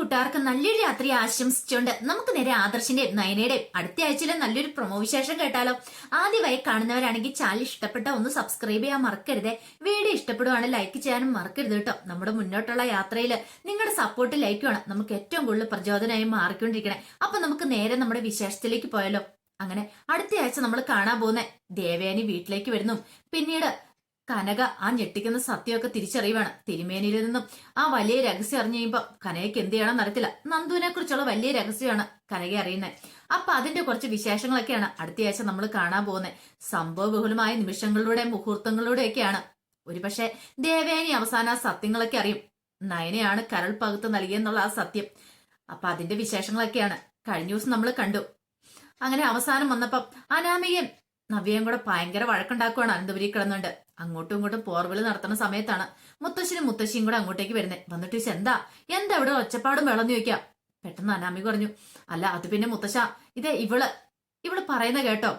കൂട്ടുകാർക്ക് നല്ലൊരു രാത്രി ആശംസിച്ചുകൊണ്ട് നമുക്ക് നേരെ ആദർശിന്റെയും നയനയുടെയും അടുത്ത ആഴ്ചയിലെ നല്ലൊരു പ്രൊമോ വിശേഷം കേട്ടാലോ. ആദ്യമായി കാണുന്നവരാണെങ്കിൽ ചാനൽ ഇഷ്ടപ്പെട്ട ഒന്ന് സബ്സ്ക്രൈബ് ചെയ്യാൻ മറക്കരുത്. വീഡിയോ ഇഷ്ടപ്പെടുവാണെങ്കിൽ ലൈക്ക് ചെയ്യാനും മറക്കരുത് കേട്ടോ. നമ്മുടെ മുന്നോട്ടുള്ള യാത്രയിൽ നിങ്ങളുടെ സപ്പോർട്ട് ലൈക്ക് വേണം. നമുക്ക് ഏറ്റവും കൂടുതൽ പ്രചോദനമായി മാറിക്കൊണ്ടിരിക്കണേ. അപ്പൊ നമുക്ക് നേരെ നമ്മുടെ വിശേഷത്തിലേക്ക് പോയാലോ. അങ്ങനെ അടുത്ത ആഴ്ച നമ്മൾ കാണാൻ പോകുന്ന ദേവയാനി വീട്ടിലേക്ക് വരുന്നു. പിന്നീട് കനക ആ ഞെട്ടിക്കുന്ന സത്യമൊക്കെ തിരിച്ചറിയുവാണ്. തിരുമേനിയിൽ നിന്നും ആ വലിയ രഹസ്യം അറിഞ്ഞു കഴിയുമ്പോ കനകയ്ക്ക് എന്ത് ചെയ്യണമെന്ന് അറിയത്തില്ല. നന്ദുവിനെ കുറിച്ചുള്ള വലിയ രഹസ്യമാണ് കനക അറിയുന്നത്. അപ്പൊ അതിന്റെ കുറച്ച് വിശേഷങ്ങളൊക്കെയാണ് അടുത്തയാഴ്ച നമ്മൾ കാണാൻ പോകുന്നത്. സംഭവബഹുലമായ നിമിഷങ്ങളിലൂടെ മുഹൂർത്തങ്ങളിലൂടെയൊക്കെയാണ്. ഒരുപക്ഷെ ദേവേനി അവസാന സത്യങ്ങളൊക്കെ അറിയും. നയനയാണ് കരൾ പകുത്ത് നൽകിയെന്നുള്ള ആ സത്യം. അപ്പൊ അതിന്റെ വിശേഷങ്ങളൊക്കെയാണ്. കഴിഞ്ഞ ദിവസം നമ്മൾ കണ്ടു. അങ്ങനെ അവസാനം വന്നപ്പം അനാമയും നവ്യയും കൂടെ ഭയങ്കര വഴക്കുണ്ടാക്കുവാണ് അനന്തപുരി കിടന്നുണ്ട് അങ്ങോട്ടും ഇങ്ങോട്ടും പോർവിളി നടത്തുന്ന സമയത്താണ് മുത്തശ്ശനും മുത്തശ്ശിയും കൂടെ അങ്ങോട്ടേക്ക് വരുന്നത് വന്നിട്ട് എന്താ? എന്താ ഇവിടെ ഒച്ചപ്പാടും വെള്ളം ചോദിക്കാം. പെട്ടെന്ന് അനാമി പറഞ്ഞു അല്ല അത് പിന്നെ മുത്തശ്ശ ഇതേ ഇവൾ ഇവൾ പറയുന്ന കേട്ടോ.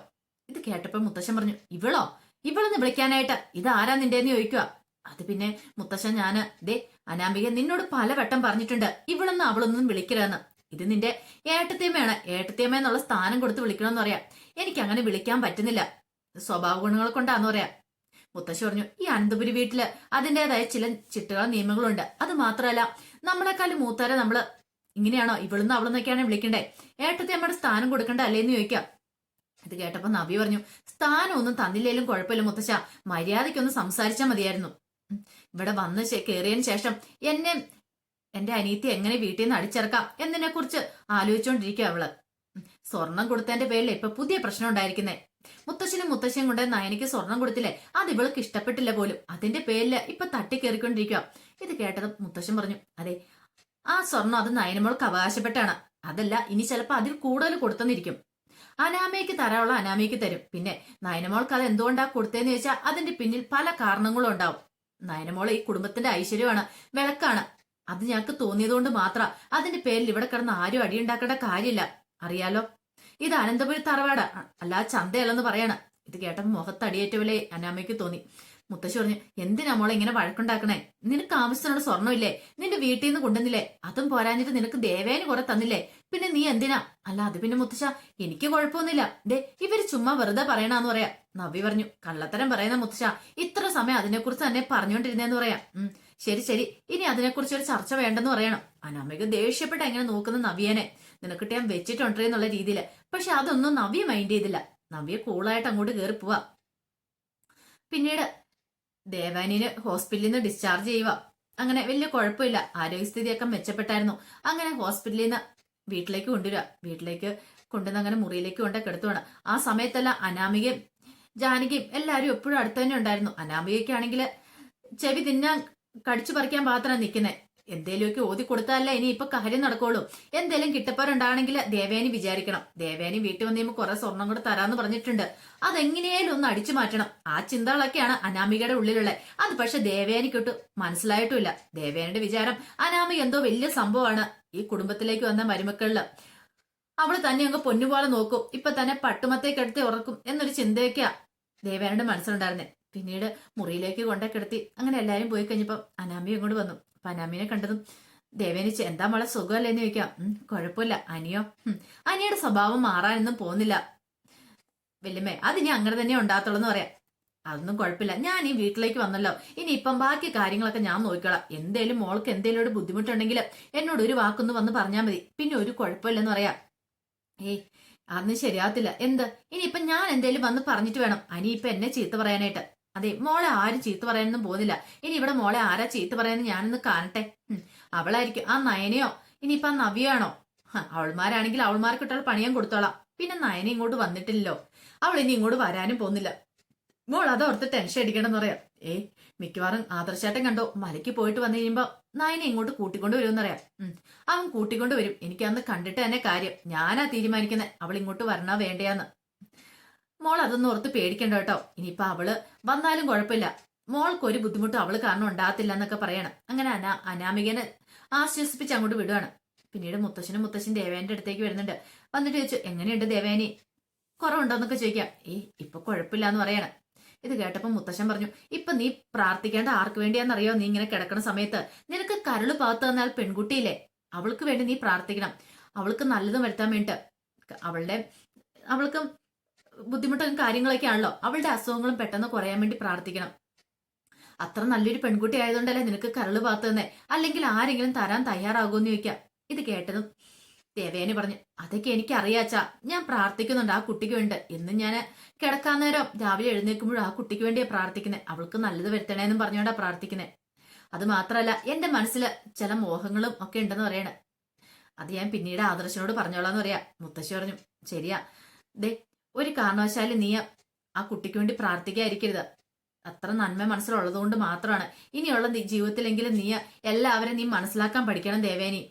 ഇത് കേട്ടപ്പോ മുത്തശ്ശൻ പറഞ്ഞു ഇവളോ? ഇവളെന്ന് വിളിക്കാനായിട്ട് ഇത് ആരാ നിന്റെന്ന് ചോദിക്കുക അത് പിന്നെ മുത്തശ്ശൻ ഞാൻ ദേ അനാമിക നിന്നോട് പല വട്ടം പറഞ്ഞിട്ടുണ്ട് ഇവളൊന്നും അവളൊന്നും വിളിക്കരുതെന്ന്. ഇത് നിന്റെ ഏട്ടത്തിയമ്മയാണ് ഏട്ടത്തിയമ്മ എന്നുള്ള സ്ഥാനം കൊടുത്ത് വിളിക്കണമെന്ന് പറയാം. എനിക്ക് അങ്ങനെ വിളിക്കാൻ പറ്റുന്നില്ല. സ്വഭാവ ഗുണങ്ങൾ കൊണ്ടാന്ന് പറയാം. മുത്തശ്ശി പറഞ്ഞു ഈ അനന്തപുരി വീട്ടിൽ അതിന്റെതായ ചില ചിട്ടകളും നിയമങ്ങളുണ്ട്. അത് മാത്രമല്ല നമ്മളെക്കാളും മൂത്താരെ നമ്മൾ ഇങ്ങനെയാണോ? ഇവിടുന്ന് അവളെന്നൊക്കെയാണ് വിളിക്കണ്ടേ? ഏട്ടത്തെ അമ്മയുടെ സ്ഥാനം കൊടുക്കണ്ട അല്ലേന്ന് ചോദിക്കാം. ഇത് കേട്ടപ്പോ നബി പറഞ്ഞു സ്ഥാനം ഒന്നും തന്നില്ലേലും കുഴപ്പമില്ല മുത്തശ്ശ. മര്യാദയ്ക്കൊന്ന് സംസാരിച്ചാൽ മതിയായിരുന്നു. ഇവിടെ വന്ന് കയറിയതിന് ശേഷം എന്നെ എന്റെ അനീത്തി എങ്ങനെ വീട്ടിൽ നിന്ന് അടിച്ചിറക്കാം? എന്നതിനെ കുറിച്ച് ആലോചിച്ചുകൊണ്ടിരിക്കുക അവൾ സ്വർണം കൊടുത്തതിന്റെ പേരിൽ ഇപ്പൊ പുതിയ പ്രശ്നം ഉണ്ടായിരിക്കുന്നേ. മുത്തശ്ശനും മുത്തശ്ശനും കൊണ്ട് നയനിക്ക് സ്വർണം കൊടുത്തില്ലേ? അത് ഇവൾക്ക് ഇഷ്ടപ്പെട്ടില്ല പോലും. അതിന്റെ പേരിൽ ഇപ്പൊ തട്ടിക്കേറിക്കൊണ്ടിരിക്കുക ഇത് കേട്ടത് മുത്തശ്ശൻ പറഞ്ഞു അതെ ആ സ്വർണം അത് നയനമോൾക്ക് അവകാശപ്പെട്ടാണ്. അതല്ല ഇനി ചിലപ്പോ അതിൽ കൂടുതൽ കൊടുത്തെന്നിരിക്കും. അനാമയ്ക്ക് തരാനുള്ള അനാമയ്ക്ക് തരും. പിന്നെ നയനമോൾക്ക് അത് എന്തുകൊണ്ടാ കൊടുത്തതെന്ന് ചോദിച്ചാൽ അതിന്റെ പിന്നിൽ പല കാരണങ്ങളും ഉണ്ടാവും. നയനമോൾ ഈ കുടുംബത്തിന്റെ ഐശ്വര്യമാണ് വിളക്കാണ്. അത് ഞങ്ങൾക്ക് തോന്നിയതുകൊണ്ട് മാത്രം. അതിന്റെ പേരിൽ ഇവിടെ കിടന്ന് ആരും അടിയുണ്ടാക്കേണ്ട കാര്യമില്ല. അറിയാലോ? ഇത് അനന്തപുരി തറവാട്. അല്ല ചന്തയല്ലെന്ന് പറയാണ്. ഇത് കേട്ടപ്പോൾ മുഖത്ത് അടിയേറ്റവലെ അനാമയ്ക്ക് തോന്നി. മുത്തശ്ശി പറഞ്ഞു എന്തിനാ മോളെ ഇങ്ങനെ വഴക്കുണ്ടാക്കണേ? നിനക്ക് ആവശ്യത്തിനുള്ള സ്വർണമില്ലേ നിന്റെ വീട്ടിൽ നിന്ന് കൊണ്ടുവന്നില്ലേ? അതും പോരാഞ്ഞിട്ട് നിനക്ക് ദേവേന് കുറെ തന്നില്ലേ? പിന്നെ നീ എന്തിനാ? അല്ല അത് പിന്നെ മുത്തശ്ശ എനിക്ക് കുഴപ്പമൊന്നുമില്ല. ദേ ഇവർ ചുമ്മാ വെറുതെ പറയണാന്ന് പറയാ. നവി പറഞ്ഞു കള്ളത്തരം പറയുന്ന മുത്തശ്ശ ഇത്ര സമയം അതിനെക്കുറിച്ച് തന്നെ പറഞ്ഞുകൊണ്ടിരുന്നേന്ന് പറയാം. ഉം ശരി ശരി. ഇനി അതിനെക്കുറിച്ച് ഒരു ചർച്ച വേണ്ടെന്ന് പറയണം. അനാമിക ദേഷ്യപ്പെട്ട എങ്ങനെ നോക്കുന്ന നവിയനെ. നിനക്കിട്ട് ഞാൻ വെച്ചിട്ടുണ്ട് എന്നുള്ള രീതിയിൽ പക്ഷെ അതൊന്നും നവ്യ മൈൻഡ് ചെയ്തില്ല. നവ്യ കൂളായിട്ട് അങ്ങോട്ട് കയറി പോവാ. പിന്നീട് ദേവാനിന് ഹോസ്പിറ്റലിൽ നിന്ന് ഡിസ്ചാർജ് ചെയ്യുക. അങ്ങനെ വലിയ കുഴപ്പമില്ല. ആരോഗ്യസ്ഥിതിയൊക്കെ മെച്ചപ്പെട്ടായിരുന്നു. അങ്ങനെ ഹോസ്പിറ്റലിൽ നിന്ന് വീട്ടിലേക്ക് കൊണ്ടുവരിക. വീട്ടിലേക്ക് കൊണ്ടുവന്ന് അങ്ങനെ മുറിയിലേക്ക് കൊണ്ട് കിടത്തുവാണ്. ആ സമയത്തെല്ലാം അനാമികയും ജാനകിയും എല്ലാവരും എപ്പോഴും അടുത്ത് തന്നെ ഉണ്ടായിരുന്നു. അനാമികയ്ക്കാണെങ്കിൽ ചെവി തിന്നാൻ കടിച്ചു പറിക്കാൻ പാത്രം നിൽക്കുന്നത് എന്തേലുമൊക്കെ ഓതി കൊടുത്താലേ ഇനി ഇപ്പൊ കാര്യം നടക്കുള്ളൂ. എന്തേലും കിട്ടപ്പാറുണ്ടാണെങ്കിൽ ദേവേനി വിചാരിക്കണം. ദേവേനി വീട്ടിൽ വന്ന് കഴിയുമ്പോൾ കുറെ സ്വർണം കൂടെ തരാന്ന് പറഞ്ഞിട്ടുണ്ട്. അതെങ്ങനെയായാലും ഒന്ന് അടിച്ചു മാറ്റണം. ആ ചിന്തകളൊക്കെയാണ് അനാമികയുടെ ഉള്ളിലുള്ളത്. അത് പക്ഷെ ദേവേനിക്കൊട്ട് മനസ്സിലായിട്ടുമില്ല. ദേവേനിയുടെ വിചാരം അനാമിക എന്തോ വലിയ സംഭവമാണ് ഈ കുടുംബത്തിലേക്ക് വന്ന മരുമക്കളിൽ. അവൾ തന്നെ അങ്ങ് പൊന്നുപോലെ നോക്കും. ഇപ്പൊ തന്നെ പട്ടുമത്തേക്ക് എടുത്ത് ഉറക്കും എന്നൊരു ചിന്തയൊക്കെയാ ദേവേനയുടെ മനസ്സിലുണ്ടായിരുന്നേ. പിന്നീട് മുറിയിലേക്ക് കൊണ്ടേ അങ്ങനെ എല്ലാരും പോയി കഴിഞ്ഞപ്പോ അനാമിയും ഇങ്ങോട്ട് വന്നു. അപ്പൊ അനാമിനെ കണ്ടതും ദേവേനിച്ച് എന്താ മോളെ സുഖമല്ലേന്ന് ചോദിക്കാം. കുഴപ്പമില്ല. അനിയോ അനിയുടെ സ്വഭാവം മാറാനൊന്നും പോകുന്നില്ല. വല്യമ്മേ അത് ഞാൻ അങ്ങനെ തന്നെ ഉണ്ടാകത്തുള്ളൂ എന്ന് പറയാം. അതൊന്നും കുഴപ്പമില്ല. ഞാൻ ഈ വീട്ടിലേക്ക് വന്നല്ലോ. ഇനി ഇപ്പം ബാക്കി കാര്യങ്ങളൊക്കെ ഞാൻ നോക്കിക്കോളാം. എന്തേലും മോൾക്ക് എന്തേലും ഒരു ബുദ്ധിമുട്ടുണ്ടെങ്കിൽ എന്നോട് ഒരു വാക്കൊന്ന് വന്ന് പറഞ്ഞാൽ മതി. പിന്നെ ഒരു കുഴപ്പമില്ലെന്ന് പറയാം. ഏയ് അന്ന് ശരിയാകത്തില്ല എന്ത്? ഇനിയിപ്പം ഞാൻ എന്തേലും വന്ന് പറഞ്ഞിട്ട് വേണം. അനി എന്നെ ചീത്ത പറയാനായിട്ട്. അതെ മോളെ ആര് ചീത്ത പറയാനൊന്നും പോകുന്നില്ല. ഇനി ഇവിടെ മോളെ ആരാ ചീത്ത പറയാന്ന് ഞാനൊന്ന് കാണട്ടെ. അവളായിരിക്കും. ആ നയനയോ? ഇനിയിപ്പൊ ആ നവിയാണോ? അവൾമാരാണെങ്കിൽ അവൾമാർക്കിട്ടുള്ള പണിയാൻ കൊടുത്തോളാം. പിന്നെ നയന ഇങ്ങോട്ട് വന്നിട്ടില്ലല്ലോ. അവൾ ഇനി ഇങ്ങോട്ട് വരാനും പോകുന്നില്ല. മോൾ അതോർത്ത് ടെൻഷൻ അടിക്കണമെന്ന് പറയാം. ഏ മിക്കവാറും ആദർശേട്ടൻ കണ്ടോ? മലയ്ക്ക് പോയിട്ട് വന്നു കഴിയുമ്പോ നയനെ ഇങ്ങോട്ട് കൂട്ടിക്കൊണ്ട് വരുമെന്നറിയാം അവൻ കൂട്ടിക്കൊണ്ട് വരും. എനിക്ക് അന്ന് കണ്ടിട്ട് തന്നെ കാര്യം. ഞാനാ തീരുമാനിക്കുന്നത് അവൾ ഇങ്ങോട്ട് വരണോ വേണ്ടയാന്ന്. മോൾ അതൊന്നും ഓർത്ത് പേടിക്കണ്ട കേട്ടോ. ഇനിയിപ്പൊ അവൾ വന്നാലും കുഴപ്പമില്ല. മോൾക്ക് ഒരു ബുദ്ധിമുട്ടും അവൾ കാരണം ഉണ്ടാകത്തില്ല എന്നൊക്കെ പറയണം. അങ്ങനെ അനാ അനാമികനെ ആശ്വസിപ്പിച്ച് അങ്ങോട്ട് വിടുവാണ്. പിന്നീട് മുത്തശ്ശനും മുത്തശ്ശൻ ദേവേന്റെ അടുത്തേക്ക് വരുന്നുണ്ട്. വന്നിട്ട് ചോദിച്ചു എങ്ങനെയുണ്ട് ദേവേനി? കുറവുണ്ടോന്നൊക്കെ ചോദിക്കാം. ഏ ഇപ്പൊ കുഴപ്പമില്ല എന്ന് പറയണം. ഇത് കേട്ടപ്പോ മുത്തശ്ശൻ പറഞ്ഞു ഇപ്പൊ നീ പ്രാർത്ഥിക്കേണ്ട ആർക്ക് വേണ്ടിയാന്നറിയോ? നീ ഇങ്ങനെ കിടക്കുന്ന സമയത്ത് നിനക്ക് കരൾ പാത്തു തന്നാൽ പെൺകുട്ടിയില്ലേ? അവൾക്ക് വേണ്ടി നീ പ്രാർത്ഥിക്കണം. അവൾക്ക് നല്ലത് വരുത്താൻ വേണ്ടിട്ട് അവളുടെ അവൾക്ക് ബുദ്ധിമുട്ടും കാര്യങ്ങളൊക്കെ ആണല്ലോ അവളുടെ അസുഖങ്ങളും പെട്ടെന്ന് കുറയാൻ വേണ്ടി പ്രാർത്ഥിക്കണം. അത്ര നല്ലൊരു പെൺകുട്ടി ആയതുകൊണ്ടല്ലേ നിനക്ക് കരൾ പാത്തുന്നേ? അല്ലെങ്കിൽ ആരെങ്കിലും തരാൻ തയ്യാറാകുമെന്ന് ചോദിക്കാം. ഇത് കേട്ടതും ദേവേനെ പറഞ്ഞു അതൊക്കെ എനിക്ക് അറിയാച്ചാ ഞാൻ പ്രാർത്ഥിക്കുന്നുണ്ട് ആ കുട്ടിക്ക് വേണ്ടി. ഇന്ന് ഞാൻ കിടക്കാൻ നേരം രാവിലെ എഴുന്നേൽക്കുമ്പോഴും ആ കുട്ടിക്ക് വേണ്ടിയാ പ്രാർത്ഥിക്കുന്നത് അവൾക്ക് നല്ലത് വരുത്തണേന്നും പറഞ്ഞോണ്ടാ പ്രാർത്ഥിക്കുന്നത് അത് മാത്രമല്ല എന്റെ മനസ്സിൽ ചില മോഹങ്ങളും ഒക്കെ ഉണ്ടെന്ന് പറയണേ. അത് ഞാൻ പിന്നീട് ആദർശനോട് പറഞ്ഞോളാന്ന് പറയാ. മുത്തശ്ശി പറഞ്ഞു ശരിയാ. ദേ ഒരു കാരണവശാലും നീ ആ കുട്ടിക്ക് വേണ്ടി പ്രാർത്ഥിക്കാതിരിക്കരുത്. അത്ര നന്മ മനസ്സിലുള്ളത് കൊണ്ട് മാത്രമാണ്. ഇനിയുള്ള ജീവിതത്തിലെങ്കിലും നീ എല്ലാവരും നീ മനസ്സിലാക്കാൻ പഠിക്കണം ദേവേനി.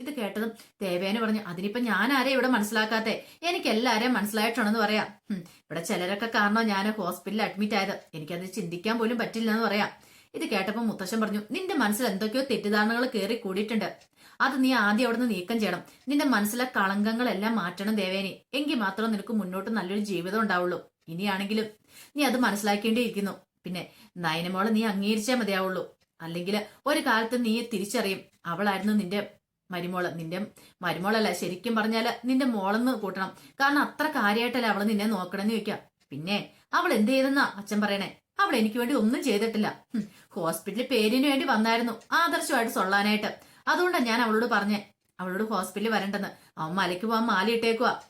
ഇത് കേട്ടതും ദേവേന പറഞ്ഞു അതിനിപ്പോ ഞാൻ ആരെ ഇവിടെ മനസ്സിലാക്കാത്തെ? എനിക്ക് എല്ലാരെയും മനസ്സിലായിട്ടുണ്ടെന്ന് പറയാം. ഇവിടെ ചിലരൊക്കെ കാരണം ഞാൻ ഹോസ്പിറ്റലിൽ അഡ്മിറ്റ് ആയത്. എനിക്കത് ചിന്തിക്കാൻ പോലും പറ്റില്ല എന്ന് പറയാം. ഇത് കേട്ടപ്പോ മുത്തശ്ശൻ പറഞ്ഞു നിന്റെ മനസ്സിൽ എന്തൊക്കെയോ തെറ്റിദ്ധാരണകൾ കയറി കൂടിയിട്ടുണ്ട്. അത് നീ ആദ്യം അവിടുന്ന് നീക്കം ചെയ്യണം. നിന്റെ മനസ്സിലെ കളങ്കങ്ങളെല്ലാം മാറ്റണം ദേവേനി. എങ്കിൽ മാത്രം നിനക്ക് മുന്നോട്ട് നല്ലൊരു ജീവിതം ഉണ്ടാവുള്ളൂ. ഇനിയാണെങ്കിലും നീ അത് മനസ്സിലാക്കേണ്ടിയിരിക്കുന്നു. പിന്നെ നയനമോളെ നീ അംഗീകരിച്ചേ മതിയാവുള്ളൂ. അല്ലെങ്കിൽ ഒരു കാലത്ത് നീ തിരിച്ചറിയും. അവളായിരുന്നു നിന്റെ മരുമോൾ. നിന്റെ മരുമോളല്ല ശരിക്കും പറഞ്ഞാൽ നിന്റെ മോളെന്ന് കൂട്ടണം. കാരണം അത്ര കാര്യമായിട്ടല്ല അവൾ നിന്നെ നോക്കണമെന്ന് ചോദിക്കാം പിന്നെ അവൾ എന്ത് ചെയ്തെന്നാ അച്ഛൻ പറയണേ? അവൾ എനിക്ക് വേണ്ടി ഒന്നും ചെയ്തിട്ടില്ല. ഹോസ്പിറ്റലിൽ പേരിന് വേണ്ടി വന്നായിരുന്നു. ആദർശമായിട്ട് സൊള്ളാനായിട്ട്. അതുകൊണ്ടാണ് ഞാൻ അവളോട് പറഞ്ഞേ അവളോട് ഹോസ്പിറ്റലിൽ വരണ്ടെന്ന്. അവൻ മലയ്ക്ക് പോവാൻ മാല ഇട്ടേക്കുക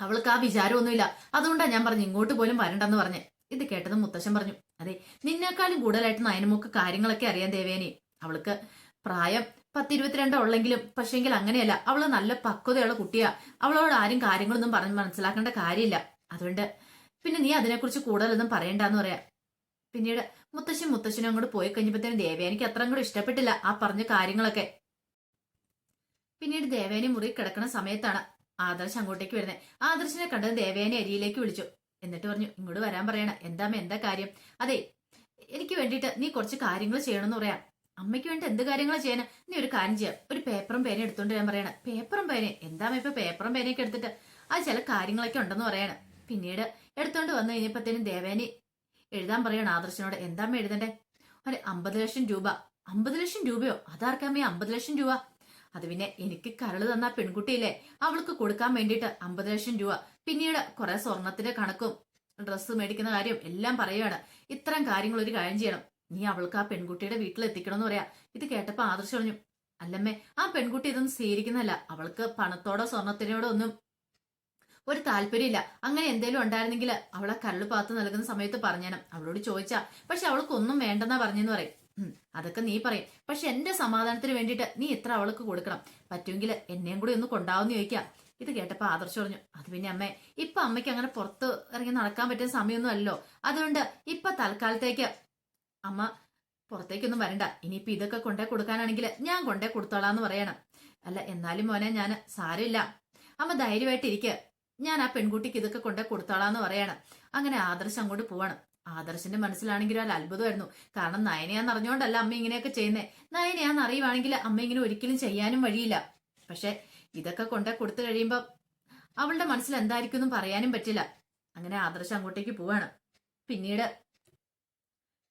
അവൾക്ക് ആ വിചാരമൊന്നുമില്ല. അതുകൊണ്ടാണ് ഞാൻ പറഞ്ഞു ഇങ്ങോട്ട് പോലും വരണ്ടെന്ന് പറഞ്ഞേ. ഇത് കേട്ടത് മുത്തശ്ശൻ പറഞ്ഞു അതെ നിന്നെക്കാളും കൂടുതലായിട്ട് നയനമൊക്കെ കാര്യങ്ങളൊക്കെ അറിയാൻ ദേവേനി. അവൾക്ക് പ്രായം പത്തിരുപത്തിരണ്ട് ഉള്ളെങ്കിലും പക്ഷേങ്കിൽ അങ്ങനെയല്ല. അവൾ നല്ല പക്വതയുള്ള കുട്ടിയാ. അവളോട് ആരും കാര്യങ്ങളൊന്നും പറഞ്ഞ് മനസ്സിലാക്കേണ്ട കാര്യമില്ല. അതുകൊണ്ട് പിന്നെ നീ അതിനെക്കുറിച്ച് കൂടുതലൊന്നും പറയണ്ടെന്ന് പറയാം. പിന്നീട് മുത്തശ്ശി മുത്തശ്ശനും അങ്ങോട്ട് പോയി കഴിഞ്ഞപ്പോഴത്തേനും ദേവേനിക്ക് അത്ര അങ്ങോട്ട് ഇഷ്ടപ്പെട്ടില്ല ആ പറഞ്ഞ കാര്യങ്ങളൊക്കെ. പിന്നീട് ദേവേനെ മുറി കിടക്കുന്ന സമയത്താണ് ആദർശ് അങ്ങോട്ടേക്ക് വരുന്നത്. ആദർശിനെ കണ്ടത് ദേവേനെ അരിയിലേക്ക് വിളിച്ചു. എന്നിട്ട് പറഞ്ഞു ഇങ്ങോട്ട് വരാൻ പറയണ. എന്താമ്മ എന്താ കാര്യം? അതെ എനിക്ക് വേണ്ടിയിട്ട് നീ കുറച്ച് കാര്യങ്ങൾ ചെയ്യണമെന്ന് പറയാം. അമ്മയ്ക്ക് വേണ്ടി എന്ത് കാര്യങ്ങൾ ചെയ്യാൻ നീ ഒരു കാര്യം ചെയ്യാം. ഒരു പേപ്പറും പേന എടുത്തോണ്ട് ഞാൻ പറയണ. പേപ്പറും പേന എന്താമ്മ ഇപ്പൊ പേപ്പറും പേനയൊക്കെ എടുത്തിട്ട്? അത് ചില കാര്യങ്ങളൊക്കെ ഉണ്ടെന്ന് പറയണ. പിന്നീട് എടുത്തോണ്ട് വന്നു കഴിഞ്ഞപ്പത്തേനും ദേവേനി എഴുതാൻ പറയണ ആദർശനോട്. എന്താമ്മ എഴുതണ്ടേ? ഒരു അമ്പത് ലക്ഷം രൂപ. അമ്പത് ലക്ഷം രൂപയോ? അതാർക്കാമ്മേ അമ്പത് ലക്ഷം രൂപ? അത് പിന്നെ എനിക്ക് കരൾ തന്ന പെൺകുട്ടിയില്ലേ? അവൾക്ക് കൊടുക്കാൻ വേണ്ടിയിട്ട് അമ്പത് ലക്ഷം രൂപ. പിന്നീട് കുറെ സ്വർണത്തിന്റെ കണക്കും ഡ്രസ്സ് മേടിക്കുന്ന കാര്യം എല്ലാം പറയുകയാണ് ഇത്തരം കാര്യങ്ങൾ ഒരു കാര്യം ചെയ്യണം. നീ അവൾക്ക് ആ പെൺകുട്ടിയുടെ വീട്ടിൽ എത്തിക്കണം എന്ന് പറയാ. ഇത് കേട്ടപ്പോ ആദർശ് പറഞ്ഞു അല്ലമ്മേ ആ പെൺകുട്ടി ഇതൊന്നും സ്വീകരിക്കുന്നതല്ല. അവൾക്ക് പണത്തോടോ സ്വർണത്തിനോടോ ഒന്നും ഒരു താല്പര്യമില്ല. അങ്ങനെ എന്തേലും ഉണ്ടായിരുന്നെങ്കിൽ അവളെ കരൾ പാത്ത് നൽകുന്ന സമയത്ത് പറഞ്ഞേനം. അവളോട് ചോദിച്ചാ പക്ഷെ അവൾക്ക് ഒന്നും വേണ്ടെന്നാ പറഞ്ഞെന്ന് പറയും. അതൊക്കെ നീ പറയും. പക്ഷെ എന്റെ സമാധാനത്തിന് വേണ്ടിയിട്ട് നീ ഇത്ര അവൾക്ക് കൊടുക്കണം. പറ്റുമെങ്കിൽ എന്നെയും കൂടി ഒന്ന് കൊണ്ടാവുന്ന ചോദിക്കാം. ഇത് കേട്ടപ്പോ ആദർശ് പറഞ്ഞു അത് പിന്നെ അമ്മേ ഇപ്പൊ അമ്മയ്ക്ക് അങ്ങനെ പുറത്ത് ഇറങ്ങി നടക്കാൻ പറ്റുന്ന സമയമൊന്നും അല്ലല്ലോ. അതുകൊണ്ട് ഇപ്പൊ തൽക്കാലത്തേക്ക് അമ്മ പുറത്തേക്കൊന്നും വരണ്ട. ഇനിയിപ്പൊ ഇതൊക്കെ കൊണ്ടേ കൊടുക്കാനാണെങ്കിൽ ഞാൻ കൊണ്ടേ കൊടുത്തോളാന്ന് പറയണം. അല്ല എന്നാലും മോനെ ഞാൻ സാരമില്ല. അമ്മ ധൈര്യമായിട്ട് ഇരിക്കുക ഞാൻ ആ പെൺകുട്ടിക്ക് ഇതൊക്കെ കൊണ്ട് കൊടുത്തോളാന്ന് പറയണം. അങ്ങനെ ആദർശ് അങ്ങോട്ട് പോവാണ്. ആദർശന്റെ മനസ്സിലാണെങ്കിൽ ഒരു അത്ഭുതമായിരുന്നു. കാരണം നയനയാന്ന് അറിഞ്ഞുകൊണ്ടല്ല അമ്മ ഇങ്ങനെയൊക്കെ ചെയ്യുന്നേ. നയനയാന്ന് അറിയുവാണെങ്കിൽ അമ്മ ഇങ്ങനെ ഒരിക്കലും ചെയ്യാനും വഴിയില്ല. പക്ഷെ ഇതൊക്കെ കൊണ്ടേ കൊടുത്തു കഴിയുമ്പോ അവളുടെ മനസ്സിൽ എന്തായിരിക്കും എന്നും പറയാനും പറ്റില്ല. അങ്ങനെ ആദർശ് അങ്ങോട്ടേക്ക് പോവാണ്. പിന്നീട്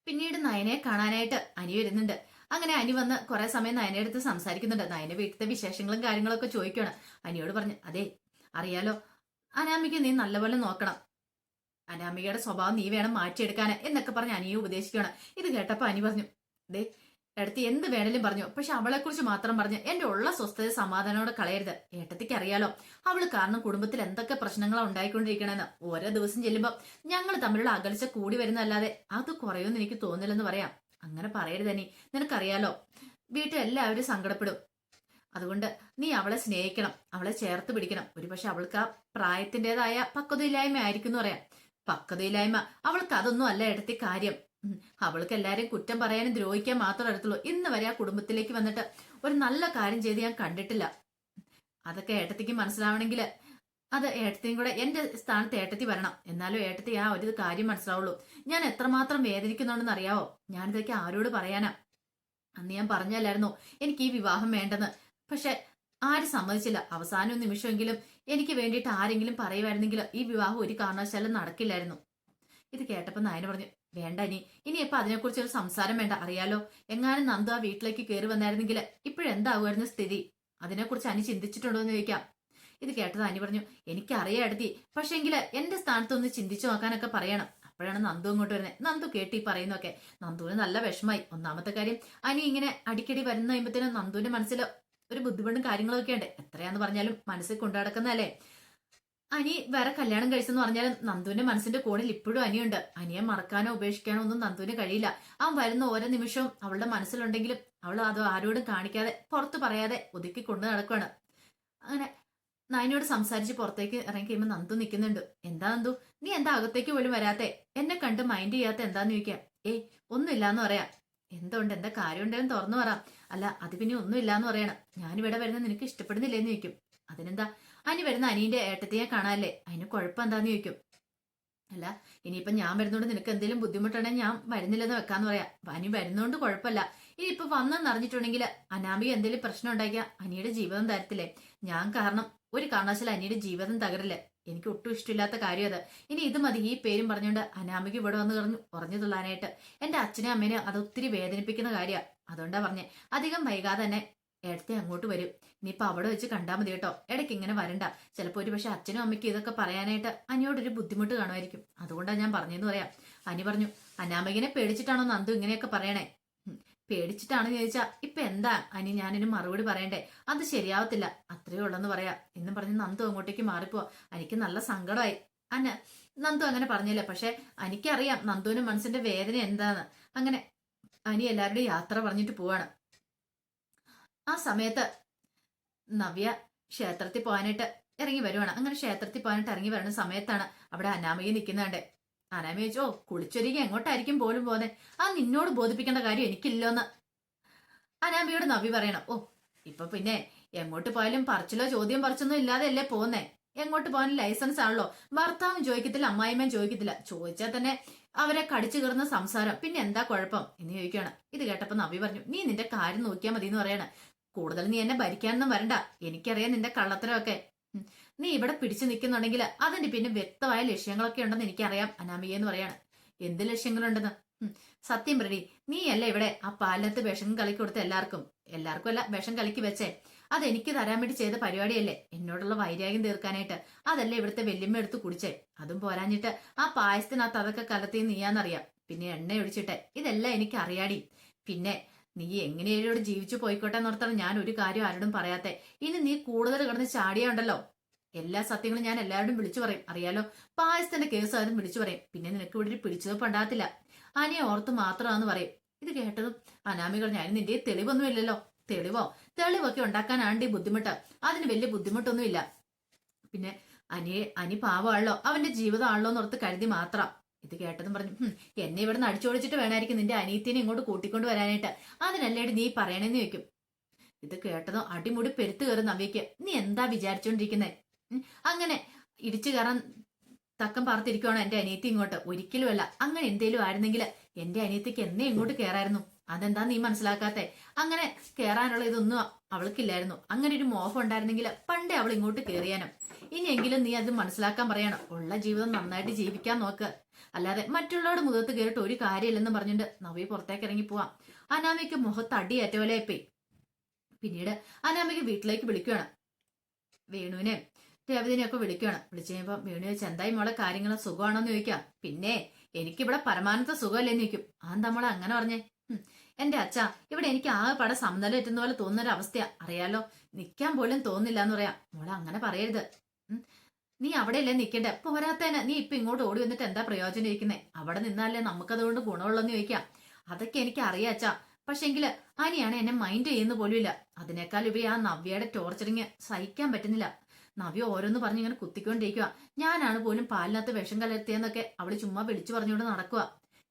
പിന്നീട് നയനയെ കാണാനായിട്ട് അനി വരുന്നുണ്ട്. അങ്ങനെ അനി വന്ന് കുറെ സമയം നയനെ അടുത്ത് സംസാരിക്കുന്നുണ്ട്. നയന വീട്ടിലത്തെ വിശേഷങ്ങളും കാര്യങ്ങളൊക്കെ ചോദിക്കുകയാണ് അനിയോട് പറഞ്ഞു അതെ അറിയാലോ അനാമിക നീ നല്ലപോലെ നോക്കണം. അനാമികയുടെ സ്വഭാവം നീ വേണം മാറ്റിയെടുക്കാൻ എന്നൊക്കെ പറഞ്ഞ് അനിയെ ഉപദേശിക്കുകയാണ്. ഇത് കേട്ടപ്പോ അനി പറഞ്ഞു ദേ എടുത്ത് എന്ത് വേണേലും പറഞ്ഞു പക്ഷെ അവളെ കുറിച്ച് മാത്രം പറഞ്ഞു എന്റെ ഉള്ള സ്വസ്ഥത സമാധാനത്തോടെ കളയരുത്. ഏട്ടത്തിക്ക് അറിയാലോ അവൾ കാരണം കുടുംബത്തിൽ എന്തൊക്കെ പ്രശ്നങ്ങളാണ് ഉണ്ടായിക്കൊണ്ടിരിക്കണെന്ന്. ഓരോ ദിവസം ചെല്ലുമ്പോ ഞങ്ങൾ തമ്മിലുള്ള അകൽച്ച കൂടി വരുന്നതല്ലാതെ അത് കുറയുമെന്ന് എനിക്ക് തോന്നില്ലെന്ന് പറയാം. അങ്ങനെ പറയരുതനി നിനക്കറിയാലോ വീട്ടിൽ എല്ലാവരും സങ്കടപ്പെടും. അതുകൊണ്ട് നീ അവളെ സ്നേഹിക്കണം അവളെ ചേർത്ത് പിടിക്കണം. ഒരുപക്ഷെ അവൾക്ക് ആ പ്രായത്തിന്റെതായ പക്വതയില്ലായ്മ ആയിരിക്കും എന്ന് പറയാം. പക്വതയില്ലായ്മ അവൾക്ക് അതൊന്നും അല്ല എടുത്തി കാര്യം. അവൾക്ക് എല്ലാരെയും കുറ്റം പറയാനും ദ്രോഹിക്കാൻ മാത്രമേ അടുത്തുള്ളൂ ഇന്ന് വരെ ആ കുടുംബത്തിലേക്ക് വന്നിട്ട് ഒരു നല്ല കാര്യം ചെയ്ത് ഞാൻ കണ്ടിട്ടില്ല. അതൊക്കെ ഏട്ടത്തിക്ക് മനസ്സിലാവണമെങ്കിൽ അത് ഏട്ടത്തിയും കൂടെ എന്റെ സ്ഥാനത്ത് ഏട്ടത്തി വരണം. എന്നാലും ഏട്ടത്തി ആ ഒരു കാര്യം മനസ്സിലാവുള്ളൂ. ഞാൻ എത്രമാത്രം വേദനിക്കുന്നുണ്ടെന്ന് അറിയാവോ? ഞാനിതൊക്കെ ആരോട് പറയാനാ? അന്ന് ഞാൻ പറഞ്ഞല്ലായിരുന്നു എനിക്ക് ഈ വിവാഹം വേണ്ടെന്ന്. പക്ഷെ ആരും സമ്മതിച്ചില്ല. അവസാന നിമിഷമെങ്കിലും എനിക്ക് വേണ്ടിയിട്ട് ആരെങ്കിലും പറയുമായിരുന്നെങ്കിൽ ഈ വിവാഹം ഒരു കാരണവശാലും നടക്കില്ലായിരുന്നു. ഇത് കേട്ടപ്പോ നായന പറഞ്ഞു വേണ്ട ഇനി. ഇനി ഇപ്പൊ അതിനെക്കുറിച്ച് ഒരു സംസാരം വേണ്ട. അറിയാലോ? എങ്ങാനും നന്ദു ആ വീട്ടിലേക്ക് കയറി വന്നായിരുന്നെങ്കിൽ ഇപ്പോഴെന്താകുമായിരുന്നു സ്ഥിതി? അതിനെക്കുറിച്ച് അനി ചിന്തിച്ചിട്ടുണ്ടോ എന്ന് ചോദിക്കാം. ഇത് കേട്ടത് അനി പറഞ്ഞു എനിക്കറിയാം എടുത്തി പക്ഷെങ്കിൽ എന്റെ സ്ഥാനത്തൊന്ന് ചിന്തിച്ചു നോക്കാനൊക്കെ പറയണം. അപ്പോഴാണ് നന്ദു അങ്ങോട്ട് വരുന്നത്. നന്ദു കേട്ടി പറയുന്നൊക്കെ നന്ദുവിന് നല്ല വിഷമായി ഒന്നാമത്തെ കാര്യം അനി ഇങ്ങനെ അടിക്കടി വരുന്ന കഴിയുമ്പോഴത്തേനും നന്ദുവിന്റെ മനസ്സിൽ ഒരു ബുദ്ധിമുട്ടും കാര്യങ്ങളൊക്കെ ഉണ്ട്. എത്രയാന്ന് പറഞ്ഞാലും മനസ്സിൽ കൊണ്ടു നടക്കുന്നതല്ലേ? അനി വേറെ കല്യാണം കഴിച്ചെന്ന് പറഞ്ഞാലും നന്ദുവിന്റെ മനസ്സിന്റെ കോണിൽ ഇപ്പോഴും അനിയുണ്ട്. അനിയെ മറക്കാനോ ഉപേക്ഷിക്കാനോ ഒന്നും നന്ദുവിന് കഴിയില്ല. അവൻ വരുന്ന ഓരോ നിമിഷവും അവളുടെ മനസ്സിലുണ്ടെങ്കിലും അവൾ അത് ആരോടും കാണിക്കാതെ പുറത്ത് പറയാതെ ഒതുക്കി കൊണ്ടു നടക്കുകയാണ്. അങ്ങനെ നയനോട് സംസാരിച്ച് പുറത്തേക്ക് ഇറങ്ങി കഴിയുമ്പോൾ നന്ദു നിൽക്കുന്നുണ്ട്. എന്താ നന്ദു? നീ എന്താ അകത്തേക്ക് പോലും വരാത്തെ? എന്നെ കണ്ട് മൈൻഡ് ചെയ്യാത്ത എന്താന്ന് ചോദിക്കാം? ഏയ് ഒന്നുമില്ലാന്ന് പറയാം. എന്തുകൊണ്ട് എന്താ കാര്യം ഉണ്ടെന്ന് തുറന്നു പറ. അല്ല അത് പിന്നെ ഒന്നുമില്ലാന്ന് പറയണം. ഞാനിവിടെ വരുന്ന നിനക്ക് ഇഷ്ടപ്പെടുന്നില്ലേന്ന് ചോദിക്കും. അതിനെന്താ? അനി വരുന്ന അനീന്റെ ഏട്ടത്തിയെ കാണാല്ലേ അതിന് കുഴപ്പം എന്താന്ന് ചോദിക്കും. അല്ല ഇനിയിപ്പൊ ഞാൻ വരുന്നോണ്ട് നിനക്ക് എന്തെങ്കിലും ബുദ്ധിമുട്ടുണ്ടെങ്കിൽ ഞാൻ വരുന്നില്ലെന്ന് വെക്കാന്ന് പറയാ. അനി വരുന്നോണ്ട് കുഴപ്പമില്ല. ഇനിയിപ്പൊ വന്നെന്ന് അറിഞ്ഞിട്ടുണ്ടെങ്കിൽ അനാമി എന്തെങ്കിലും പ്രശ്നം ഉണ്ടാക്കിയ അനിയുടെ ജീവിതം തരത്തില്ലേ? ഞാൻ കാരണം ഒരു കാരണവശാലും അനിയുടെ ജീവിതം തകരില്ല. എനിക്ക് ഒട്ടും ഇഷ്ടമില്ലാത്ത കാര്യം അത്. ഇനി ഇത് മതി. ഈ പേരും പറഞ്ഞുകൊണ്ട് അനാമിക ഇവിടെ വന്ന് പറഞ്ഞു പറഞ്ഞു തുള്ളാനായിട്ട്. എന്റെ അച്ഛനും അമ്മേനെ അത് ഒത്തിരി വേദനിപ്പിക്കുന്ന കാര്യമാണ് അതുകൊണ്ടാ പറഞ്ഞേ. അധികം വൈകാതെ തന്നെ ഇടത്തെ അങ്ങോട്ട് വരും. ഇനിയിപ്പൊ അവിടെ വെച്ച് കണ്ടാൽ മതി കേട്ടോ. ഇടയ്ക്ക് ഇങ്ങനെ വരണ്ട. ചിലപ്പോൾ ഒരു പക്ഷെ അച്ഛനും അമ്മയ്ക്കും ഇതൊക്കെ പറയാനായിട്ട് അനിയോടൊരു ബുദ്ധിമുട്ട് കാണുമായിരിക്കും. അതുകൊണ്ടാണ് ഞാൻ പറഞ്ഞെന്ന് പറയാം. അനി പറഞ്ഞു അനാമകനെ പേടിച്ചിട്ടാണോ നന്ദു ഇങ്ങനെയൊക്കെ പറയണേ? ഉം, പേടിച്ചിട്ടാണെന്ന് ചോദിച്ചാ ഇപ്പൊ എന്താ? അനി ഞാനൊരു മറുപടി പറയണ്ടേ? അത് ശരിയാവത്തില്ല. അത്രയേ ഉള്ളെന്ന് പറയാ. എന്ന് പറഞ്ഞ് നന്ദു അങ്ങോട്ടേക്ക് മാറിപ്പോ. എനിക്ക് നല്ല സങ്കടമായി. അന്ന നന്ദു അങ്ങനെ പറഞ്ഞില്ല. പക്ഷെ എനിക്കറിയാം നന്ദുവിന് മനസ്സിന്റെ വേദന എന്താന്ന്. അങ്ങനെ അനി എല്ലാവരുടെയും യാത്ര പറഞ്ഞിട്ട് പോവാണ്. ആ സമയത്ത് നവ്യ ക്ഷേത്രത്തിൽ പോകാനായിട്ട് ഇറങ്ങി വരുവാണ്. അങ്ങനെ ക്ഷേത്രത്തിൽ പോകാനായിട്ട് ഇറങ്ങി വരുന്ന സമയത്താണ് അവിടെ അനാമയെ നിൽക്കുന്നുണ്ട്. അനാമ ചോദിച്ചോ കുളിച്ചൊരുങ്ങി എങ്ങോട്ടായിരിക്കും പോലും പോന്നെ? ആ നിന്നോട് ബോധിപ്പിക്കേണ്ട കാര്യം എനിക്കില്ലോന്ന്. അനാമയോട് നവി പറയണം. ഓ ഇപ്പൊ പിന്നെ എങ്ങോട്ട് പോയാലും പറിച്ചിലോ ചോദ്യം പറിച്ചൊന്നും ഇല്ലാതെ അല്ലേ പോന്നേ? എങ്ങോട്ട് പോകാൻ ലൈസൻസ് ആണല്ലോ. ഭർത്താവും ചോദിക്കത്തില്ല അമ്മായിമ്മയും ചോദിക്കത്തില്ല. ചോദിച്ചാൽ തന്നെ അവരെ കടിച്ചു കയറുന്ന സംസാരം. പിന്നെ എന്താ കുഴപ്പം? എന്ന് ചോദിക്കുകയാണ്. ഇത് കേട്ടപ്പോ നവി പറഞ്ഞു നീ നിന്റെ കാര്യം നോക്കിയാൽ മതി എന്ന് പറയണ. കൂടുതൽ നീ എന്നെ ഭരിക്കാനൊന്നും വരണ്ട. എനിക്കറിയാം നിന്റെ കള്ളത്തരമൊക്കെ. നീ ഇവിടെ പിടിച്ചു നിൽക്കുന്നുണ്ടെങ്കിൽ അതിന്റെ പിന്നെ വ്യക്തമായ ലക്ഷ്യങ്ങളൊക്കെ ഉണ്ടെന്ന് എനിക്കറിയാം അനാമിക എന്ന് പറയാണ്. എന്ത് ലക്ഷ്യങ്ങളുണ്ടെന്ന്. സത്യം പ്രതി നീയല്ല ഇവിടെ ആ പാലത്ത് വിഷം കളിക്ക് കൊടുത്ത എല്ലാവർക്കും? എല്ലാവർക്കും അല്ല വിഷം കളിക്ക് വെച്ചേ. അത് എനിക്ക് തരാൻ വേണ്ടി ചെയ്ത പരിപാടിയല്ലേ? എന്നോടുള്ള വൈരാഗ്യം തീർക്കാനായിട്ട് അതല്ലേ ഇവിടുത്തെ വെല്ലുമ്മ എടുത്ത് കുടിച്ചേ? അതും പോരാഞ്ഞിട്ട് ആ പായസത്തിനകത്ത് അതൊക്കെ കലത്തി നീയാന്നറിയാം. പിന്നെ എണ്ണ ഒഴിച്ചിട്ടെ. ഇതെല്ലാം എനിക്ക് അറിയാടി പിന്നെ നീ എങ്ങനെയോട് ജീവിച്ചു പോയിക്കോട്ടെ എന്നോർത്താണ് ഞാൻ ഒരു കാര്യം ആരോടും പറയാത്തെ. ഇനി നീ കൂടുതൽ കിടന്ന് ചാടിയുണ്ടല്ലോ എല്ലാ സത്യങ്ങളും ഞാൻ എല്ലാവരോടും വിളിച്ചു പറയും. അറിയാലോ? പായസത്തിന്റെ കേസ് ആരും വിളിച്ചു പറയും. പിന്നെ നിനക്ക് ഇവിടെ ഒരു പിടിച്ചത് പണ്ടാത്തില്ല. അനിയെ ഓർത്ത് മാത്രമാണെന്ന് പറയും. ഇത് കേട്ടതും അനാമികൾ ഞാൻ നിന്റെ തെളിവൊന്നും ഇല്ലല്ലോ തെളിവോ? തെളിവൊക്കെ ഉണ്ടാക്കാനാണ്ട് ബുദ്ധിമുട്ട്. അതിന് വലിയ ബുദ്ധിമുട്ടൊന്നുമില്ല. പിന്നെ അനിയെ അനി പാവമാണല്ലോ. അവന്റെ ജീവിതം ആണല്ലോ എന്നോർത്ത് കരുതി മാത്രം. ഇത് കേട്ടതും പറഞ്ഞു എന്നെ ഇവിടെ നിന്ന് അടിച്ചോടിച്ചിട്ട് വേണമായിരിക്കും നിന്റെ അനിയത്തിനെ ഇങ്ങോട്ട് കൂട്ടിക്കൊണ്ട് വരാനായിട്ട്. അതിനല്ലേടി നീ പറയണെന്ന് വെക്കും ഇത് കേട്ടതും അടിമുടി പെരുത്തു കയറുന്ന നവ്യക്ക് നീ എന്താ വിചാരിച്ചോണ്ടിരിക്കുന്നേ? അങ്ങനെ ഇടിച്ചു കയറാൻ തക്കം പാർത്തിരിക്കുവാണ് എന്റെ അനിയത്തി ഇങ്ങോട്ട്? ഒരിക്കലുമല്ല അങ്ങനെ എന്തേലും ആയിരുന്നെങ്കിൽ എന്റെ അനിയത്തിക്ക് എന്നെ ഇങ്ങോട്ട് കയറായിരുന്നു അതെന്താ നീ മനസ്സിലാക്കാത്തെ? അങ്ങനെ കയറാനുള്ള ഇതൊന്നും അവൾക്കില്ലായിരുന്നു. അങ്ങനെ ഒരു മോഹം ഉണ്ടായിരുന്നെങ്കിൽ പണ്ടേ അവൾ ഇങ്ങോട്ട് കയറിയാനും ഇനിയെങ്കിലും നീ അത് മനസ്സിലാക്കാൻ പറയണം. ഉള്ള ജീവിതം നന്നായിട്ട് ജീവിക്കാൻ നോക്ക്. അല്ലാതെ മറ്റുള്ളവരുടെ മുഖത്ത് കയറിയിട്ട് ഒരു കാര്യമില്ലെന്ന് പറഞ്ഞിട്ട് നവി പുറത്തേക്ക് ഇറങ്ങി പോവാം. അനാമയ്ക്ക് മുഖത്ത് അടിയേറ്റ പോയി പിന്നീട് അനാമയ്ക്ക് വീട്ടിലേക്ക് വിളിക്കുകയാണ് വേണുവിനെ രേവതിനെ ഒക്കെ വിളിക്കുകയാണ് വിളിച്ചു കഴിയുമ്പോൾ വീണു ചോദിച്ചു എന്തായി മോളെ കാര്യങ്ങൾ സുഖമാണോന്ന് ചോദിക്കാം. പിന്നെ എനിക്കിവിടെ പരമാനത്തെ സുഖമല്ലേന്ന് ചോദിക്കും. അതെന്താ മോളെ അങ്ങനെ പറഞ്ഞേ? "ഹും, എന്റെ അച്ഛ ഇവിടെ എനിക്ക് ആകെ പടം സമനില എത്തുന്ന പോലെ തോന്നുന്ന ഒരു അവസ്ഥയാ. അറിയാലോ നിൽക്കാൻ പോലും തോന്നില്ല എന്ന് പറയാം. മോളെ അങ്ങനെ പറയരുത്. നീ അവിടെയല്ലേ നിൽക്കണ്ടേ പോരാത്തേനെ നീ ഇപ്പൊ ഇങ്ങോട്ട് ഓടി വന്നിട്ട് എന്താ പ്രയോജനം ഇരിക്കുന്നേ? അവിടെ നിന്നാലേ നമുക്കതുകൊണ്ട് ഗുണമുള്ളെന്ന് ചോദിക്കാം. അതൊക്കെ എനിക്ക് അറിയാച്ചാ പക്ഷെങ്കിൽ അനിയാണ് എന്നെ മൈൻഡ് ചെയ്യുന്ന പോലും ഇല്ല അതിനേക്കാൾ ഉപരി ആ നവ്യയുടെ ടോർച്ചറിങ് സഹിക്കാൻ പറ്റുന്നില്ല. നവ്യ ഓരോന്ന് പറഞ്ഞ് ഇങ്ങനെ കുത്തിക്കൊണ്ടിരിക്കുക ഞാനാണ് പോലും പാലിനകത്ത് വിഷം കലർത്തിയെന്നൊക്കെ അവൾ ചുമ്മാ വിളിച്ചു പറഞ്ഞുകൊണ്ട് നടക്കുക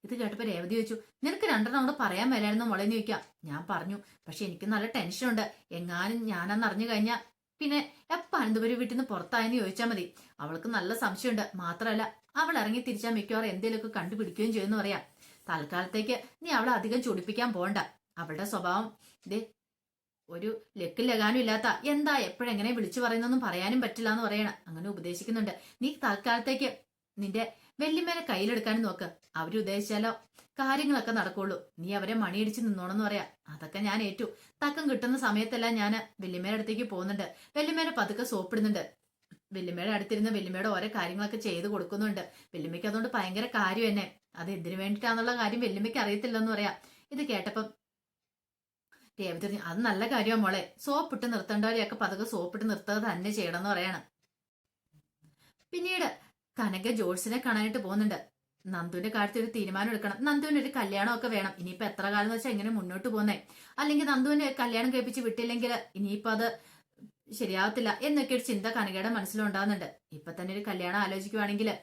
ഇത് കേട്ടപ്പോ രേവതി വെച്ചു നിനക്ക് രണ്ടെണ്ണം പറയാൻ പറയാൻ മേലായിരുന്നു നിന്ന് ചോദിക്കാം. ഞാൻ പറഞ്ഞു പക്ഷെ എനിക്ക് നല്ല ടെൻഷനുണ്ട് എങ്ങാനും ഞാനന്ന് അറിഞ്ഞു കഴിഞ്ഞാ പിന്നെ എപ്പ അനന്തപുരി വീട്ടിൽ നിന്ന് പുറത്തായെന്ന് ചോദിച്ചാൽ മതി. അവൾക്ക് നല്ല സംശയമുണ്ട്. മാത്രമല്ല അവൾ ഇറങ്ങി തിരിച്ചാൽ മിക്കവാറും എന്തെങ്കിലുമൊക്കെ കണ്ടുപിടിക്കുകയും ചെയ്യുമെന്ന് പറയാം. തൽക്കാലത്തേക്ക് നീ അവളെ അധികം ചൊടിപ്പിക്കാൻ പോണ്ട. അവളുടെ സ്വഭാവം ദേ ഒരു ലക്ക് ലഗാനും ഇല്ലാത്ത എന്താ എപ്പോഴെങ്ങനെ വിളിച്ചു പറയുന്നൊന്നും പറയാനും പറ്റില്ല എന്ന് പറയണം. അങ്ങനെ ഉപദേശിക്കുന്നുണ്ട്. നീ തൽക്കാലത്തേക്ക് നിന്റെ വെല്ലിമേനെ കയ്യിലെടുക്കാനും നോക്ക്. അവരുദ്ദേശിച്ചാലോ കാര്യങ്ങളൊക്കെ നടക്കുള്ളൂ. നീ അവരെ മണിയടിച്ച് നിന്നോണെന്ന് പറയാ. അതൊക്കെ ഞാൻ ഏറ്റു. തക്കം കിട്ടുന്ന സമയത്തെല്ലാം ഞാൻ വെല്ലുമേടെ അടുത്തേക്ക് പോകുന്നുണ്ട്. വെല്ലുമേടെ പതുക്കെ സോപ്പിടുന്നുണ്ട്. വെല്ലുമേടെ അടുത്തിരുന്ന് വെല്ലുമേടെ ഓരോ കാര്യങ്ങളൊക്കെ ചെയ്ത് കൊടുക്കുന്നുണ്ട്. വെല്ലുമ്മയ്ക്ക് അതുകൊണ്ട് ഭയങ്കര കാര്യം തന്നെ അത് എന്തിനു വേണ്ടിയിട്ടാന്നുള്ള കാര്യം വെല്ലുമ്മയ്ക്ക് അറിയത്തില്ലെന്ന് പറയാം. ഇത് കേട്ടപ്പം പറഞ്ഞു, അത് നല്ല കാര്യമാണ് മോളെ. സോപ്പിട്ട് നിർത്തേണ്ടവരെയൊക്കെ പതുക്കെ സോപ്പിട്ട് നിർത്തുക തന്നെ ചെയ്യണം എന്ന് പറയാണ്. പിന്നീട് കനക ജോൾസിനെ കാണാനായിട്ട് പോകുന്നുണ്ട്. നന്ദുവിന്റെ കാര്യത്തിൽ ഒരു തീരുമാനം എടുക്കണം. നന്ദുവിന് ഒരു കല്യാണമൊക്കെ വേണം. ഇനിയിപ്പോ എത്ര കാലം എന്ന് വെച്ചാൽ എങ്ങനെ മുന്നോട്ട് പോകുന്നേ? അല്ലെങ്കിൽ നന്ദുവിനെ കല്യാണം കഴിപ്പിച്ച് വിട്ടില്ലെങ്കിൽ ഇനിയിപ്പോ അത് ശരിയാവത്തില്ല എന്നൊക്കെ ഒരു ചിന്ത കനകയുടെ മനസ്സിലുണ്ടാകുന്നുണ്ട്. ഇപ്പൊ തന്നെ ഒരു കല്യാണം ആലോചിക്കുവാണെങ്കിൽ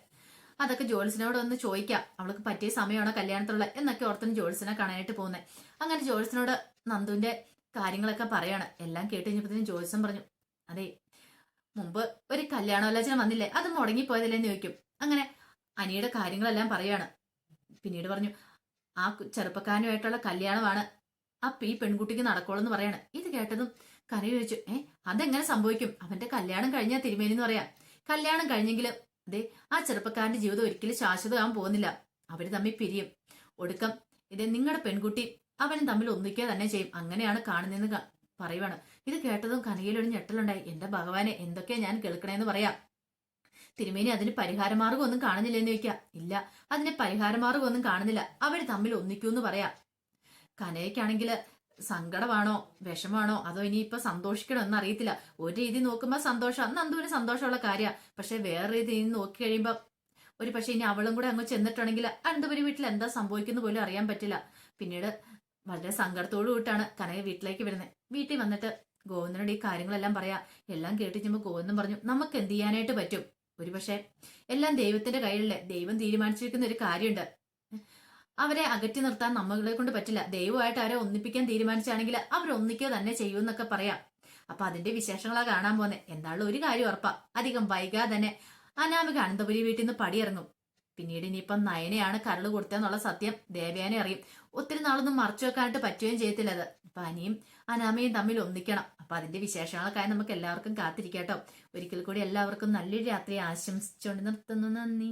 അതൊക്കെ ജോൾസിനോട് ഒന്ന് ചോദിക്കാം. അവൾക്ക് പറ്റിയ സമയമാണോ കല്യാണത്തിലുള്ള എന്നൊക്കെ ഓർത്തും ജോൾസിനെ കാണാനായിട്ട് പോകുന്നത് അങ്ങനെ ജോൾസിനോട് നന്ദുവിന്റെ കാര്യങ്ങളൊക്കെ പറയാണ്. എല്ലാം കേട്ട് കഴിഞ്ഞപ്പോഴത്തേനും ജോത്സ്യം പറഞ്ഞു അതെ മുമ്പ് ഒരു കല്യാണോലോചന വന്നില്ലേ? അത് മുടങ്ങിപ്പോയതല്ലേന്ന് ചോദിക്കും. അങ്ങനെ അനിയുടെ കാര്യങ്ങളെല്ലാം പറയാണ്. പിന്നീട് പറഞ്ഞു ആ ചെറുപ്പക്കാരനുമായിട്ടുള്ള കല്യാണമാണ്. ആ ഈ പെൺകുട്ടിക്ക് നടക്കോളെന്ന് പറയാണ്. ഇത് കേട്ടതും കറി ചോദിച്ചു ഏ അതെങ്ങനെ സംഭവിക്കും? അവന്റെ കല്യാണം കഴിഞ്ഞാൽ തിരുമേനി എന്ന് പറയാം. കല്യാണം കഴിഞ്ഞെങ്കിലും അതെ ആ ചെറുപ്പക്കാരന്റെ ജീവിതം ഒരിക്കലും ശാശ്വതമാകാൻ പോകുന്നില്ല. അവർ തമ്മിൽ പിരിയും. ഒടുക്കം ഇത് നിങ്ങളുടെ പെൺകുട്ടി അവനും തമ്മിൽ ഒന്നിക്കുക തന്നെ ചെയ്യും. അങ്ങനെയാണ് കാണുന്നതെന്ന് പറയുവാണ്. ഇത് കേട്ടതും കനകയിലൊരു ഞെട്ടലുണ്ടായി. എന്റെ ഭഗവാനെ എന്തൊക്കെയാ ഞാൻ കേൾക്കണേന്ന് പറയാം. തിരുമേനി അതിന് പരിഹാരമാർഗം ഒന്നും കാണുന്നില്ലെന്ന് ചോദിക്കാം. ഇല്ല അതിന് പരിഹാരമാർഗം ഒന്നും കാണുന്നില്ല. അവർ തമ്മിൽ ഒന്നിക്കൂ എന്ന് പറയാം. കനയ്ക്കാണെങ്കിൽ സങ്കടമാണോ വിഷമാണോ അതോ ഇനിയിപ്പൊ സന്തോഷിക്കണോ എന്ന് അറിയത്തില്ല ഒരു രീതി നോക്കുമ്പോൾ സന്തോഷം. അന്ന് നന്ദുവിന് സന്തോഷമുള്ള കാര്യമാണ് പക്ഷെ വേറെ രീതിയിൽ നോക്കി കഴിയുമ്പോൾ ഒരു പക്ഷെ ഇനി അവളും കൂടെ അങ്ങ് ചെന്നിട്ടുണ്ടെങ്കിൽ അനന്തപുരി വീട്ടിൽ എന്താ സംഭവിക്കുന്ന പോലും അറിയാൻ പറ്റില്ല. പിന്നീട് വളരെ സങ്കടത്തോടു കൂട്ടാണ് കനക വീട്ടിലേക്ക് വരുന്നത് വീട്ടിൽ വന്നിട്ട് ഗോവിന്ദനോട് ഈ കാര്യങ്ങളെല്ലാം പറയാ. എല്ലാം കേട്ട് ചെമ്പോ ഗോവിന്ദൻ പറഞ്ഞു നമുക്ക് എന്ത് ചെയ്യാനായിട്ട് പറ്റും? ഒരു ഒരുപക്ഷെ എല്ലാം ദൈവത്തിന്റെ കയ്യിലല്ലേ. ദൈവം തീരുമാനിച്ചിരിക്കുന്ന ഒരു കാര്യമുണ്ട്. അവരെ അകറ്റി നിർത്താൻ നമ്മളെ കൊണ്ട് പറ്റില്ല. ദൈവമായിട്ട് അവരെ ഒന്നിപ്പിക്കാൻ തീരുമാനിച്ചാണെങ്കിൽ അവർ ഒന്നിക്കുക തന്നെ ചെയ്യുമെന്നൊക്കെ പറയാം. അപ്പൊ അതിന്റെ വിശേഷങ്ങളാ കാണാൻ പോന്നെ. എന്താണല്ലോ ഒരു കാര്യം ഉറപ്പാ. അധികം വൈകാതെ തന്നെ അനാമിക അനന്തപുരി വീട്ടിൽ നിന്ന് പടിയിറങ്ങും. പിന്നീട് ഇനിയിപ്പം നയനെയാണ് കരൾ കൊടുത്തതെന്നുള്ള സത്യം ദേവയാനെ അറിയും. ഒത്തിരി നാളൊന്നും മറച്ചു വെക്കാനായിട്ട് പറ്റുകയും ചെയ്യത്തില്ല അത്. അപ്പൊ അനിയും അനാമയും തമ്മിൽ ഒന്നിക്കണം. അപ്പൊ അതിന്റെ വിശേഷങ്ങളൊക്കെ നമുക്ക് എല്ലാവർക്കും കാത്തിരിക്കാട്ടോ ഒരിക്കൽ കൂടി എല്ലാവർക്കും നല്ലൊരു രാത്രി ആശംസിച്ചുകൊണ്ട് നിർത്തുന്നു. നന്ദി.